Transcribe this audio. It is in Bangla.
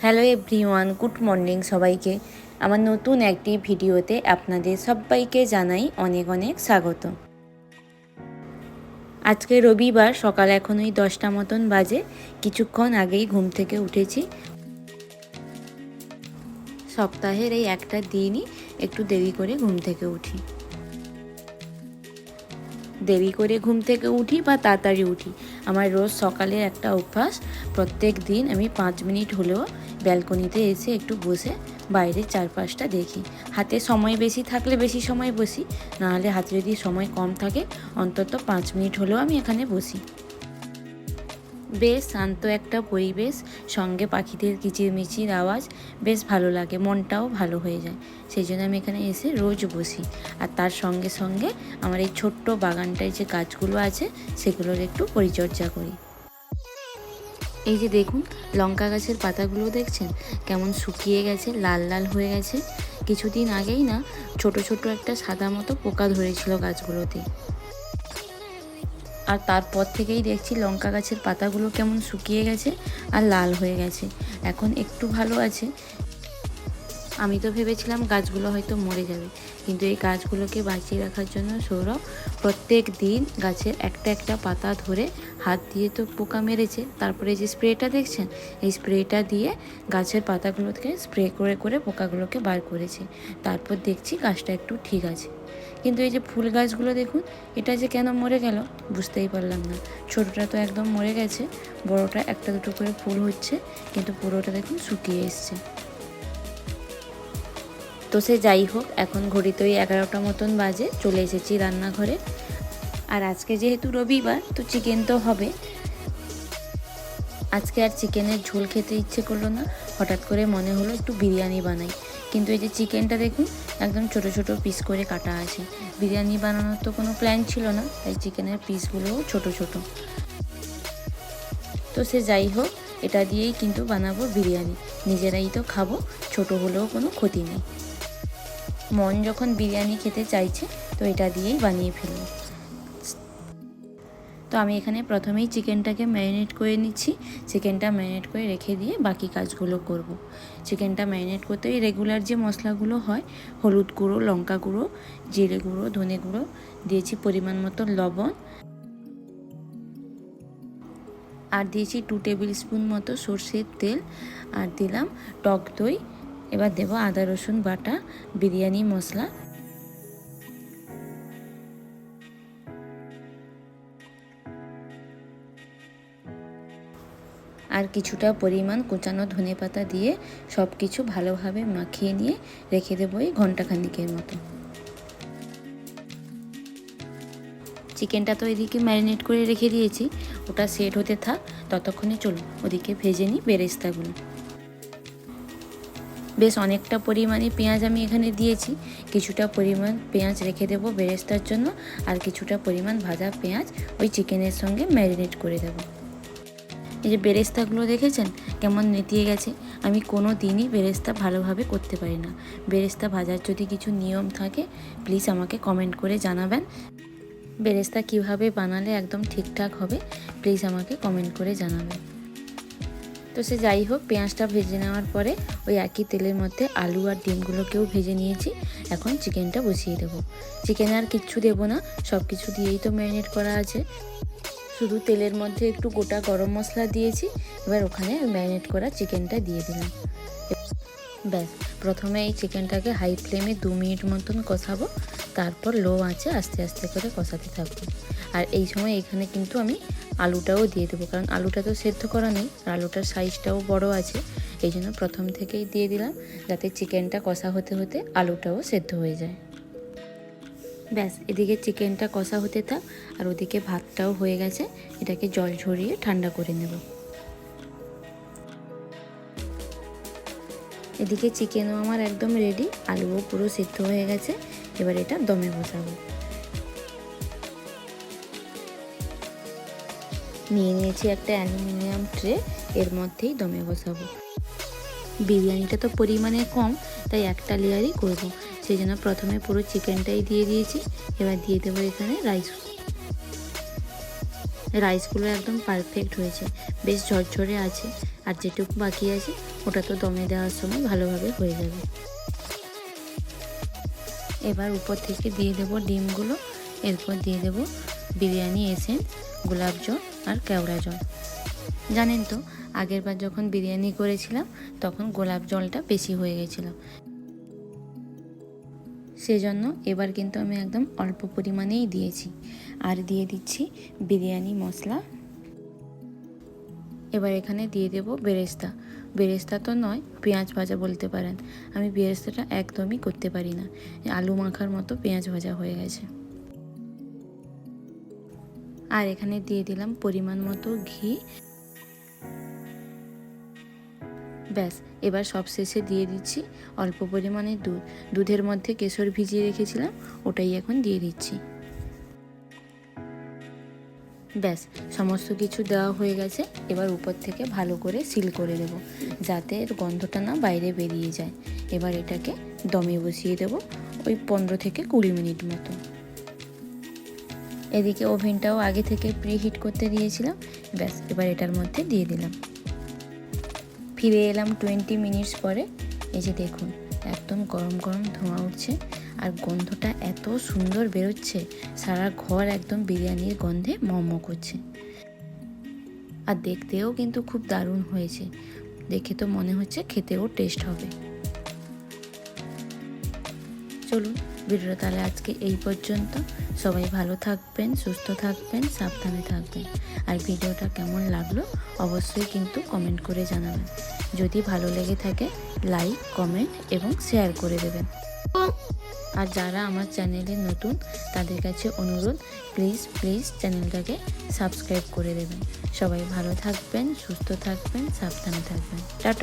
হ্যালো এভরিওয়ান, গুড মর্নিং সবাইকে। আমার নতুন একটি ভিডিওতে আপনাদের সবাইকে জানাই অনেক অনেক স্বাগত। আজকে রবিবার, সকাল এখন ওই দশটা মতন বাজে। কিছুক্ষণ আগেই ঘুম থেকে উঠেছি। সপ্তাহের এই একটা দিনই একটু দেরি করে ঘুম থেকে উঠি। দেরি করে ঘুম থেকে উঠি বা তাড়াতাড়ি উঠি। আমার রোজ সকালের একটা অভ্যাস, প্রত্যেক দিন আমি পাঁচ মিনিট হলেও ব্যালকনিতে এসে একটু বসে বাইরের চারপাশটা দেখি। হাতে সময় বেশি থাকলে বেশি সময় বসি, নাহলে হাতে যদি সময় কম থাকে, অন্তত পাঁচ মিনিট হলেও আমি এখানে বসি। বেশ শান্ত একটা পরিবেশ, সঙ্গে পাখিদের কিচিরমিচির আওয়াজ বেশ ভালো লাগে, মনটাও ভালো হয়ে যায়। সেই জন্য আমি এখানে এসে রোজ বসি। আর তার সঙ্গে সঙ্গে আমার এই ছোট্ট বাগানটায় যে গাছগুলো আছে, সেগুলোর একটু পরিচর্যা করি। এই যে দেখুন, লঙ্কা গাছের পাতাগুলো দেখছেন? কেমন শুকিয়ে গেছে, লাল লাল হয়ে গেছে। কিছুদিন আগেই না, ছোট ছোট একটা সাদা মতো পোকা ধরেছিল গাছগুলোতে। আর তারপর থেকেই দেখছি লঙ্কা গাছের পাতাগুলো কেমন শুকিয়ে গেছে আর লাল হয়ে গেছে। এখন একটু ভালো আছে। আমি তো ভেবেছিলাম গাছগুলো হয়তো মরে যাবে। কিন্তু এই গাছগুলোকে বাঁচিয়ে রাখার জন্য সৌরভ প্রত্যেক দিন গাছের একটা একটা পাতা ধরে হাত দিয়ে তো পোকা মেরেছে। তারপরে যে স্প্রেটা দেখছেন, এই স্প্রেটা দিয়ে গাছের পাতাগুলোকে স্প্রে করে করে পোকাগুলোকে বার করেছে। তারপর দেখছি গাছটা একটু ঠিক আছে। কিন্তু এই যে ফুল গাছগুলো দেখুন, এটা যে কেন মরে গেল বুঝতেই পারলাম না। ছোটোটা তো একদম মরে গেছে, বড়টা একটা দুটো করে ফুল হচ্ছে, কিন্তু পুরোটা দেখুন শুকিয়ে এসছে। তো সে যাই হোক, এখন ঘড়িতে ওই এগারোটা মতন বাজে, চলে এসেছি রান্নাঘরে। আর আজকে যেহেতু রবিবার, তো চিকেন তো হবে। আজকে আর চিকেনের ঝোল খেতে ইচ্ছে করল না। হঠাৎ করে মনে হলো একটু বিরিয়ানি বানাই। কিন্তু এই যে চিকেনটা দেখুন, একদম ছোট ছোট পিস করে কাটা আছে। বিরিয়ানি বানানোর তো কোনো প্ল্যান ছিল না, তাই চিকেনের পিসগুলোও ছোট ছোট। তো সে যাই হোক, এটা দিয়েই কিন্তু বানাবো বিরিয়ানি। নিজেরাই তো খাব, ছোট হলেও কোনো ক্ষতি নেই। মন যখন বিরিয়ানি খেতে চাইছে, তো এটা দিয়েই বানিয়ে ফেলব তো আমি এখানে প্রথমেই চিকেনটাকে ম্যারিনেট করে নিচ্ছি। চিকেনটা ম্যারিনেট করে রেখে দিয়ে বাকি কাজগুলো করব। চিকেনটা ম্যারিনেট করতে ওই রেগুলার যে মশলাগুলো হয়, হলুদ গুঁড়ো, লঙ্কা গুঁড়ো, জিরে গুঁড়ো, ধনে গুঁড়ো, দিয়েছি পরিমাণ মতো লবণ। আর দিয়েছি টু টেবিল স্পুন মতো সর্ষের তেল। আর দিলাম টক দই। এবার দেবো আদা, রসুন, বাটা, বিরিয়ানি, মশলা। আর কিছুটা পরিমাণ কুচানো ধনে পাতা দিয়ে সব কিছু ভালোভাবে মাখিয়ে নিয়ে রেখে দেবো এই ঘন্টাখানিকের মতো। চিকেনটা তো এদিকে ম্যারিনেট করে রেখে দিয়েছি, ওটা সেট হতে থাক, ততক্ষণে চলুন, ওদিকে ভেজে নিই বেরেস্তাগুলো। বেশ অনেকটা পরিমাণে পেঁয়াজ আমি এখানে দিয়েছি। কিছুটা পরিমাণ পেঁয়াজ রেখে দেবো বেরেস্তার জন্য আর কিছুটা পরিমাণ ভাজা পেঁয়াজ ওই চিকেনের সঙ্গে ম্যারিনেট করে দেবো। এই যে বেরেস্তাগুলো দেখেছেন কেমন নেতিয়ে গেছে। আমি কোনো দিনই বেরেস্তা ভালোভাবে করতে পারি না। বেরেস্তা ভাজার যদি কিছু নিয়ম থাকে, প্লিজ আমাকে কমেন্ট করে জানাবেন। বেরেস্তা কীভাবে বানালে একদম ঠিকঠাক হবে, প্লিজ আমাকে কমেন্ট করে জানাবেন। তো সে যাই হোক, পেঁয়াজটা ভেজে নেওয়ার পরে ওই একই তেলের মধ্যে আলু আর ডিমগুলোকেও ভেজে নিয়েছি। এখন চিকেনটা বসিয়ে দেবো। চিকেনে আর কিচ্ছু দেবো না সব কিছু দিয়েই তো ম্যারিনেট করা আছে। শুধু তেলের মধ্যে একটু গোটা গরম মশলা দিয়েছি, এবার ওখানে ম্যারিনেট করা চিকেনটা দিয়ে দিলাম। ব্যাস, প্রথমে এই চিকেনটাকে হাই ফ্লেমে দু মিনিট মতন কষাবো, তারপর লো আঁচে আস্তে আস্তে করে কষাতে থাকব। আর এই সময় এখানে কিন্তু আমি আলুটাও দিয়ে দেবো, কারণ আলুটা তো সেদ্ধ করা নেই, আর আলুটার সাইজটাও বড় আছে, এই জন্য প্রথম থেকেই দিয়ে দিলাম, যাতে চিকেনটা কষা হতে হতে আলুটাও সেদ্ধ হয়ে যায়। ব্যাস, এদিকে চিকেনটা কষা হতে থাক, আর ওদিকে ভাতটাও হয়ে গেছে, এটাকে জল ঝরিয়ে ঠান্ডা করে নেব। এদিকে চিকেনও আমার একদম রেডি আলুও পুরো সিদ্ধ হয়ে গেছে, এবার এটা দমে বসাবো। নিয়ে নিয়েছি একটা অ্যালুমিনিয়াম ট্রে, এর মধ্যেই দমে বসাবো। বিরিয়ানিটা তো পরিমাণে কম, তাই একটা লেয়ারই করব। সেই জন্য প্রথমে পুরো চিকেনটাই দিয়ে দিয়েছি, এবার দিয়ে দেবো এখানে রাইস। রাইসগুলো একদম পারফেক্ট হয়েছে, বেশ ঝরঝরে আছে, আর যেটুকু বাকি আছে, ওটা তো দমে দেওয়ার সময় ভালোভাবে হয়ে যাবে। এবার উপর থেকে দিয়ে দেবো ডিমগুলো, এরপর দিয়ে দেবো বিরিয়ানি এসেন্স গোলাপ জল আর কেওড়া জল। জানেন তো, আগের বার যখন বিরিয়ানি করেছিলাম, তখন গোলাপ জলটা বেশি হয়ে গেছিল। সেজন্য এবার কিন্তু আমি একদম অল্প পরিমাণেই দিয়েছি। আর দিয়ে দিচ্ছি বিরিয়ানি মশলা। এবার এখানে দিয়ে দেব বেরেস্তা। বেরেস্তা তো নয়, পেঁয়াজ ভাজা বলতে পারেন। আমি বেরেস্তাটা একদমই করতে পারি না। আলু মাখার মতো পেঁয়াজ ভাজা হয়ে গেছে। আর এখানে দিয়ে দিলাম পরিমাণ মতো ঘি। ব্যাস, এবার সব শেষে দিয়ে দিচ্ছি অল্প পরিমাণে দুধ। দুধের মধ্যে কেশর ভিজিয়ে রেখেছিলাম, ওটাই এখন দিয়ে দিচ্ছি। ব্যাস, সমস্ত কিছু দেওয়া হয়ে গেছে, এবার উপর থেকে ভালো করে সিল করে দেব, যাতে এর গন্ধটা না বাইরে বেরিয়ে যায়। এবার এটাকে দমে বসিয়ে দেব, ওই পনেরো থেকে কুড়ি মিনিট মতো। এদিকে ওভেনটাও আগে থেকে প্রিহিট করতে দিয়েছিলাম। ব্যাস, এবার এটার মধ্যে দিয়ে দিলাম। ফিরে এলাম টোয়েন্টি মিনিটস পরে। এই যে দেখুন, একদম গরম গরম ধোঁয়া উঠছে আর গন্ধটা এত সুন্দর বেরোচ্ছে, সারা ঘর একদম বিরিয়ানির গন্ধে মম করছে। আর দেখতেও কিন্তু খুব দারুণ হয়েছে। দেখে তো মনে হচ্ছে খেতেও টেস্ট হবে। চলুন ভিডিওটা তাহলে আজকে এই পর্যন্ত। সবাই ভালো থাকবেন, সুস্থ থাকবেন, সাবধানে থাকবেন। আর ভিডিওটা কেমন লাগল অবশ্যই কিন্তু কমেন্ট করে জানাবেন। যদি ভালো লেগে থাকে লাইক কমেন্ট এবং শেয়ার করে দেবেন। আর যারা আমার চ্যানেলে নতুন, তাদের কাছে অনুরোধ প্লিজ প্লিজ চ্যানেলটাকে সাবস্ক্রাইব করে দেবেন। সবাই ভালো থাকবেন, সুস্থ থাকবেন, সাবধানে থাকবেন। টাটা।